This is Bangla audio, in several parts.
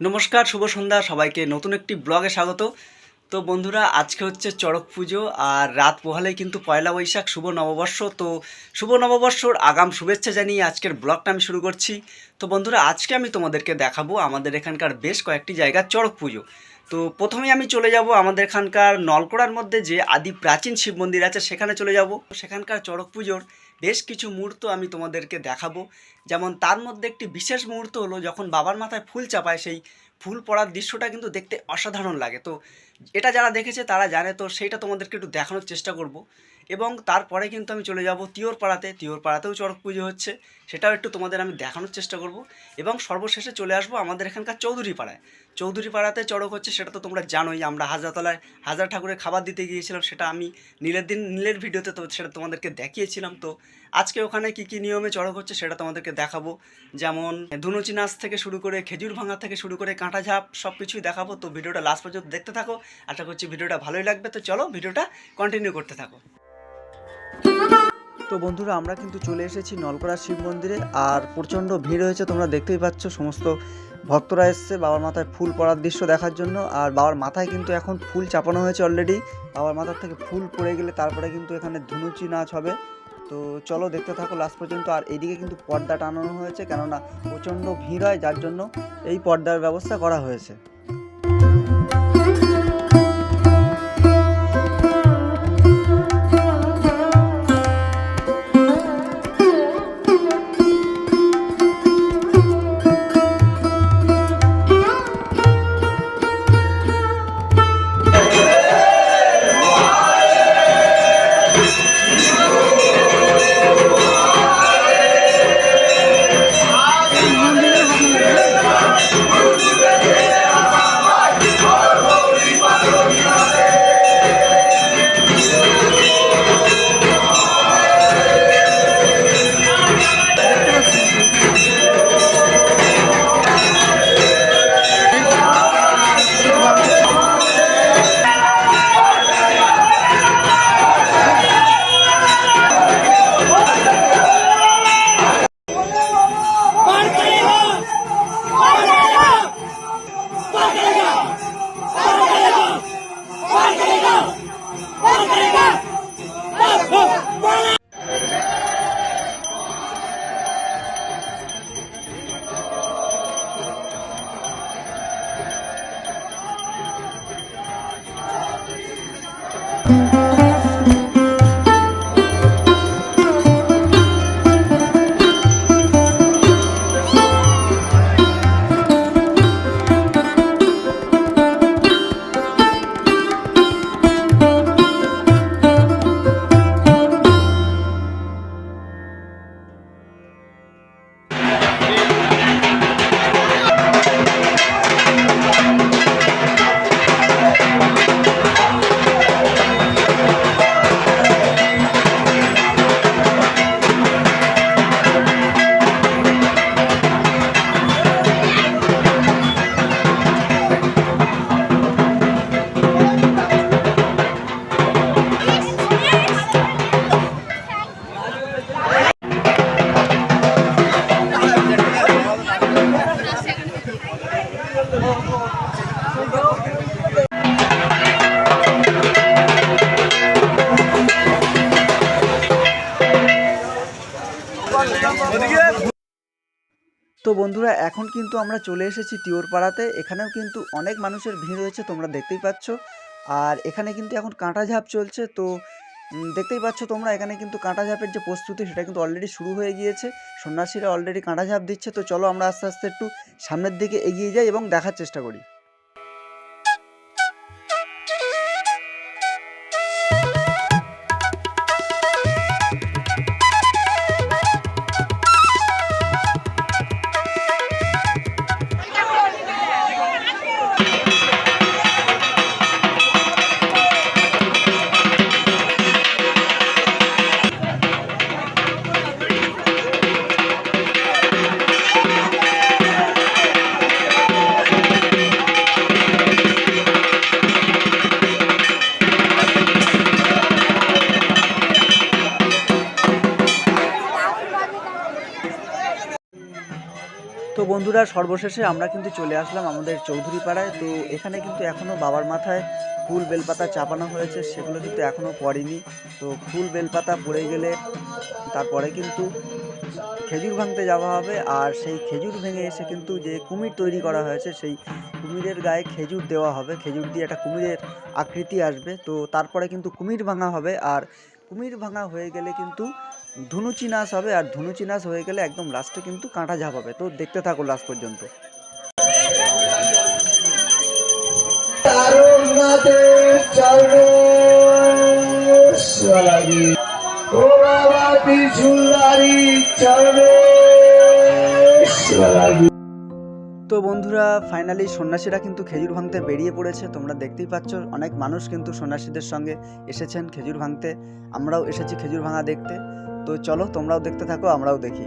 নমস্কার, শুভ সন্ধ্যা, সবাইকে নতুন একটি ব্লগে স্বাগত। তো বন্ধুরা, আজকে হচ্ছে চড়ক পুজো আর রাত পোহালেই কিন্তু পয়লা বৈশাখ, শুভ নববর্ষ। তো শুভ নববর্ষর আগাম শুভেচ্ছা জানিয়ে আজকের ব্লগটা আমি শুরু করছি। তো বন্ধুরা, আজকে আমি তোমাদেরকে দেখাবো আমাদের এখানকার বেশ কয়েকটি জায়গা চড়ক পুজো। তো প্রথমে আমি চলে যাব আমাদের এখানকার নলকোড়ার মধ্যে যে আদি প্রাচীন শিব মন্দির আছে, সেখানে চলে যাব। সেখানকার চড়ক পুজোর বেশ কিছু মুহূর্ত আমি তোমাদেরকে দেখাবো। যেমন তার মধ্যে একটি বিশেষ মুহূর্ত হলো যখন বাবার মাথায় ফুল চাপায় সেই ফুল পড়ার দৃশ্যটা কিন্তু দেখতে অসাধারণ লাগে। তো এটা যারা দেখেছে তারা জানে, তো সেইটা তোমাদেরকে একটু দেখানোর চেষ্টা করব। এবং তারপরে কিন্তু আমি চলে যাব তিওর পাড়াতে তিওর পাড়াতেও চড়ক পুজো হচ্ছে। সেটাও একটু তোমাদের আমি দেখানোর চেষ্টা করব। এবং সর্বশেষে চলে আসব আমাদের এখানকার চৌধুরী পাড়ায় চৌধুরী পাড়াতে চড়ক হচ্ছে সেটা তো তোমরা জানোই, আমরা হাজারতলায় হাজার ঠাকুরের খাবার দিতে গিয়েছিলাম, সেটা আমি নীলের দিন, নীলের ভিডিওতে তো সেটা তোমাদেরকে দেখিয়েছিলাম। তো আজকে ওখানে কী কী নিয়মে চড়ক হচ্ছে সেটা তোমাদেরকে দেখাবো। যেমন ধুনুচি নাচ থেকে শুরু করে খেজুর ভাঙা থেকে শুরু করে কাঁটা ঝাপ সব কিছুই দেখাবো। তো ভিডিওটা লাস্ট পর্যন্ত দেখতে থাকো। আশা করছি ভিডিওটা ভালোই লাগবে। তো চলো ভিডিওটা কন্টিনিউ করতে থাকো। তো বন্ধুরা, আমরা কিন্তু চলে এসেছি নলকড়া শিব মন্দিরে, আর প্রচণ্ড ভিড় হয়েছে, তোমরা দেখতেই পাচ্ছ, সমস্ত ভক্তরা এসছে, বাবার মাথায় ফুল পড়ার দৃশ্য দেখার জন্য, আর বাবার মাথায় কিন্তু এখন ফুল চাপানো হয়েছে অলরেডি বাবার মাথার থেকে ফুল পড়ে গেলে তারপরে কিন্তু এখানে ধুনুচি নাচ হবে। তো চলো দেখতে থাকো লাস্ট পর্যন্ত, আর এদিকে কিন্তু পর্দা টানানো হয়েছে, কেননা প্রচণ্ড ভিড় হয়, যার জন্য এই পর্দার ব্যবস্থা করা হয়েছে। তো বন্ধুরা, এখন কিন্তু আমরা চলে এসেছি তিওর পাড়াতে এখানেও কিন্তু অনেক মানুষের ভিড় হয়েছে তোমরা দেখতেই পাচ্ছ। আর এখানে কিন্তু এখন কাঁটা ঝাপ চলছে, তো দেখতেই পাচ্ছ তোমরা, এখানে কিন্তু কাঁটা ঝাপের যে প্রস্তুতি, সেটা কিন্তু অলরেডি শুরু হয়ে গিয়েছে। সন্ন্যাসীরা অলরেডি কাঁটা ঝাপ দিচ্ছে, তো চলো আমরা আস্তে আস্তে একটু সামনের দিকে এগিয়ে যাই এবং দেখার চেষ্টা করি। বন্ধুরা, সর্বশেষে আমরা কিন্তু চলে আসলাম আমাদের চৌধুরী পাড়ায় তো এখানে কিন্তু এখনও বাবার মাথায় ফুল বেলপাতা চাপানো হয়েছে, সেগুলো কিন্তু এখনও পড়েনি। তো ফুল বেলপাতা পড়ে গেলে তারপরে কিন্তু খেজুর ভাঙতে যাওয়া হবে। আর সেই খেজুর ভেঙে এসে কিন্তু যে কুমির তৈরি করা হয়েছে, সেই কুমিরের গায়ে খেজুর দেওয়া হবে। খেজুর দিয়ে একটা কুমিরের আকৃতি আসবে। তো তারপরে কিন্তু কুমির ভাঙা হবে। আর কুমির ভাঙা হয়ে গেলে কিন্তু ধুনুচি নাচ হবে আর ধুনুচি নাচ হয়ে গেলে একদম লাস্টে কিন্তু কাঁটা ঝাপ হবে। তো দেখতে থাকো লাস্ট পর্যন্ত। ও বাবা চরণে তো বন্ধুরা ফাইনালি সন্ন্যাসীরা কিন্তু খেজুর ভাঙতে বেরিয়ে পড়েছে। তোমরা দেখতেই পাচ্ছ অনেক মানুষ কিন্তু সন্ন্যাসীদের সঙ্গে এসেছেন খেজুর ভাঙতে। আমরাও এসেছি খেজুর ভাঙা দেখতে। তো চলো তোমরাও দেখতে থাকো আমরাও দেখি।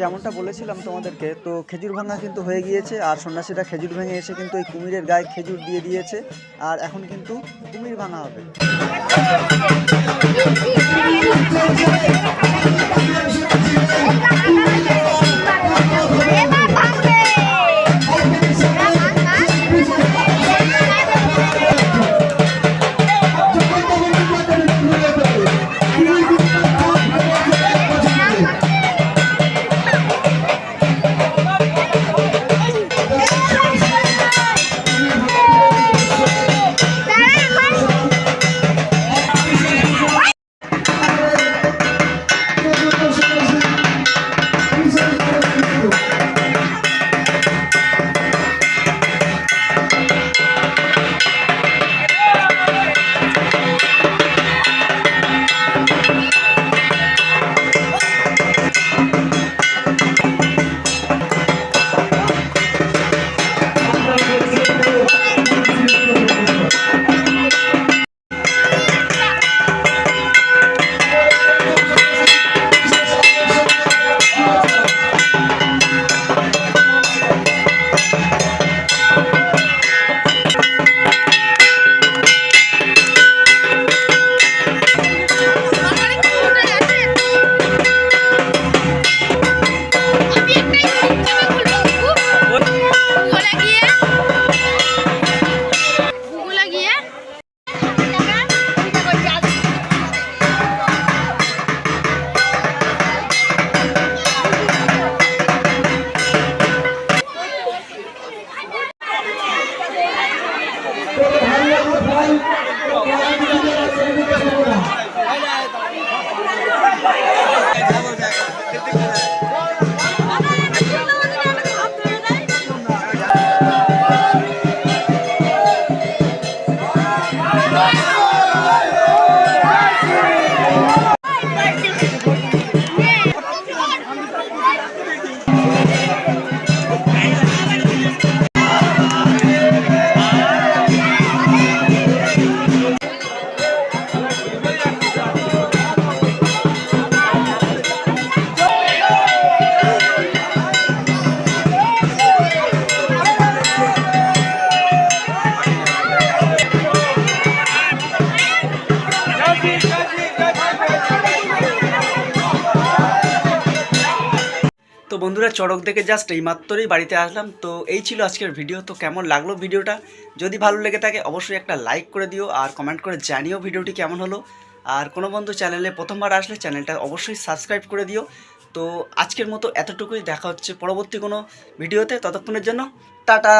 যেমনটা বলেছিলাম তোমাদেরকে, তো খেজুর ভাঙা কিন্তু হয়ে গিয়েছে, আর সন্ন্যাসীরা খেজুর ভেঙে এসে কিন্তু এই কুমিরের গায়ে খেজুর দিয়ে দিয়েছে, আর এখন কিন্তু কুমির ভাঙা হবে। তো বন্ধুরা, চড়ক দেখে জাস্ট এই মাত্রই বাড়িতে আসলাম। তো এই ছিল আজকের ভিডিও তো কেমন লাগল ভিডিওটা যদি ভালো লেগে থাকে, অবশ্যই একটা লাইক করে দিও আর কমেন্ট করে জানিও ভিডিওটি কেমন হলো। আর কোনো বন্ধু চ্যানেলে প্রথমবার আসলে চ্যানেলটা অবশ্যই সাবস্ক্রাইব করে দিও। তো আজকের মতো এতটুকুই। দেখা হচ্ছে পরবর্তী কোনো ভিডিওতে ততক্ষণের জন্য, টাটা!